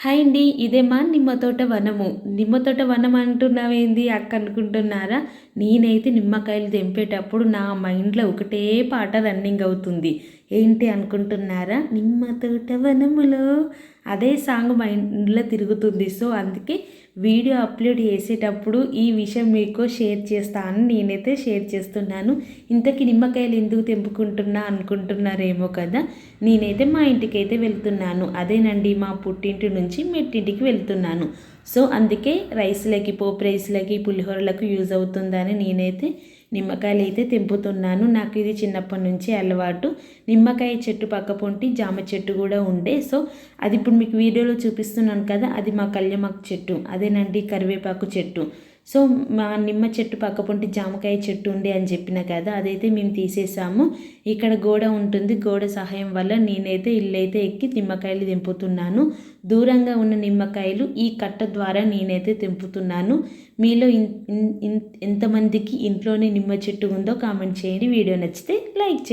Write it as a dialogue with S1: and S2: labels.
S1: Hi అండి ఇదేమా నిమ్మ తోట వనము. నిమ్మ తోట వనం అంటున్నావేంది? అక్క అనుకుంటున్నారా? నేనైతే నిమ్మకాయలు తెంపేటప్పుడు నా మైండ్లో ఒకటే పాట రన్నింగ్ అవుతుంది. ఏంటి అనుకుంటున్నారా? నిమ్మ తోట వనములో అదే సాంగ్ మైండ్లో తిరుగుతుంది. సో అందుకే వీడియో అప్లోడ్ చేసేటప్పుడు ఈ విషయం మీకు షేర్ చేస్తాను నేనైతే షేర్ చేస్తున్నాను. ఇంతకీ నిమ్మకాయలు ఎందుకు తెంపుకుంటున్నా అనుకుంటున్నారేమో కదా? నేనైతే మా ఇంటికి అయితే వెళ్తున్నాను. అదేనండి మా పుట్టింటి నుంచి మెట్టింటికి వెళ్తున్నాను. సో అందుకే రైస్లకి పోపు రైస్లకి పులిహోరలకు యూజ్ అవుతుందని నేనైతే నిమ్మకాయలు అయితే తెంపుతున్నాను. నాకు ఇది చిన్నప్పటి నుంచి అలవాటు. నిమ్మకాయ చెట్టు పక్క పొంటి జామ చెట్టు కూడా ఉండే. సో అది ఇప్పుడు మీకు వీడియోలో చూపిస్తున్నాను కదా అది మా కళ్యమాకు చెట్టు. అదేనండి కరివేపాకు చెట్టు. సో మా నిమ్మ చెట్టు పక్క పొంటి జామకాయ చెట్టు ఉండే అని చెప్పిన కదా అదైతే మేము తీసేసాము. ఇక్కడ గోడ ఉంటుంది గోడ సహాయం వల్ల నేనైతే ఇల్లు అయితే ఎక్కి నిమ్మకాయలు తెంపుతున్నాను. దూరంగా ఉన్న నిమ్మకాయలు ఈ కట్ట ద్వారా నేనైతే తెంపుతున్నాను. మీలో ఎంతమందికి ఇంట్లోనే నిమ్మ చెట్టు ఉందో కామెంట్ చేయండి. వీడియో నచ్చితే లైక్ చేయండి.